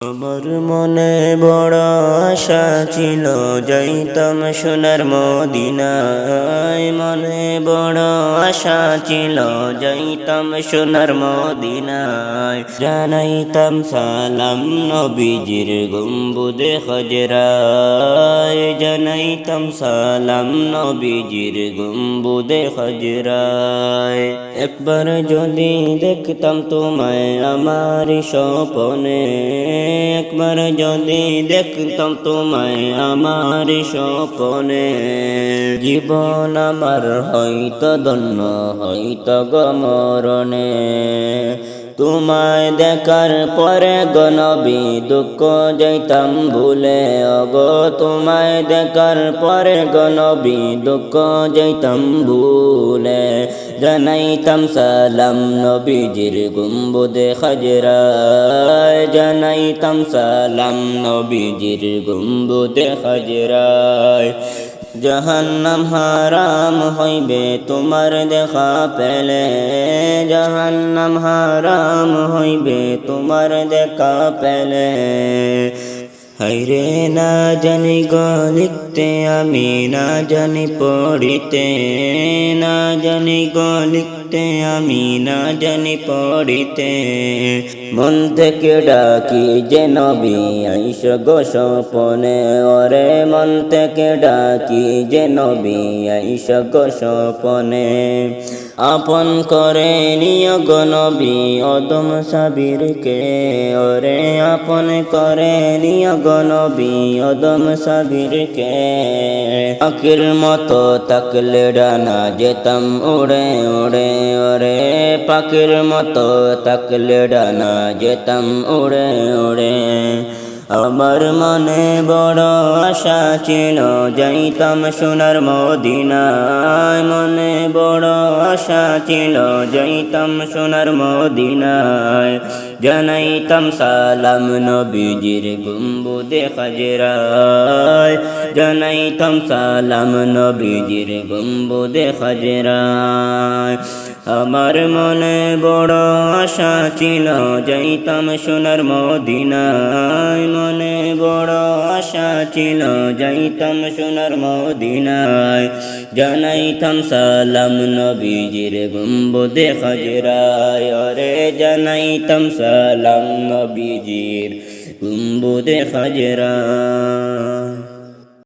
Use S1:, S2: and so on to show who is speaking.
S1: আমার মনে বড় আশা ছিল, যাইতাম সোনার মদিনায়। মনে বড় আশা ছিল, যাইতাম সোনার মদিনায়। জানাইতাম সালাম নবীজির গম্বুদে হজরায়। জানাইতাম সালাম নবীজির গম্বুদে হজরায়। একবার যদি দেখতাম তোমায় আমার স্বপনে একবার যদি দেখতাম তোমায় আমার স্বপনে, জীবন আমার হয়তো ধন্য, হয়তো গমরণে তোমায় দেখার পরে গনবি দুঃখ যাইতাম ভুলে। অগ, তোমায় দেখার পরে গনবি দুঃখ যাইতাম ভুলে। জানাইতাম সালাম নবীজির গুম্বুদে খাজরায় জানাইতাম সালাম নবীজির গুম্বুদে খাজরায় জাহান্নাম হারাম হইবে তোমার দেখা পেলে। জাহান্নাম হারাম হইবে তোমার দেখা পেলে। হাইরে না জানি গ লিখতে, আমি না জানি পড়িতে। না জানি গ লিখতে, আমি না জানি পড়িতে। মন থেকে ডাকি যে নবী, আইস গো সপনে ওরে মন থেকে ডাকি যে নবী, আইস গো সপনে আপন করে নিয় গনবী অদম সাবিরকে। ওরে আপন করে নিয় গনবী অদম সাবিরকে। আখির মতো তাকলে ডানা যেতাম উড়ে উড়ে ওরে। পাখির মতো তাকলে ডানা যেতাম উড়ে উড়ে। আমার মনে বড় আশা ছিল, যাইতাম সোনার মদিনায়। মনে বড় আশা ছিল যাইতাম সোনার মদিনায়। জানাইতাম সালাম নবীজির গুম্বুদে খাজরায়। জানাইতাম সালাম নবীজির গুম্বুদে খাজরায়। আমার মনে বড় আশা ছিল যাইতাম সোনার মদিনায়। মনে বড় আশা ছিল যাইতাম সোনার মদিনায়। জানাইতাম সালাম নবীজির গুম্বুদে খাজরায় অরে জানাইতাম সালাম নবীজির গুম্বুদে খাজরায়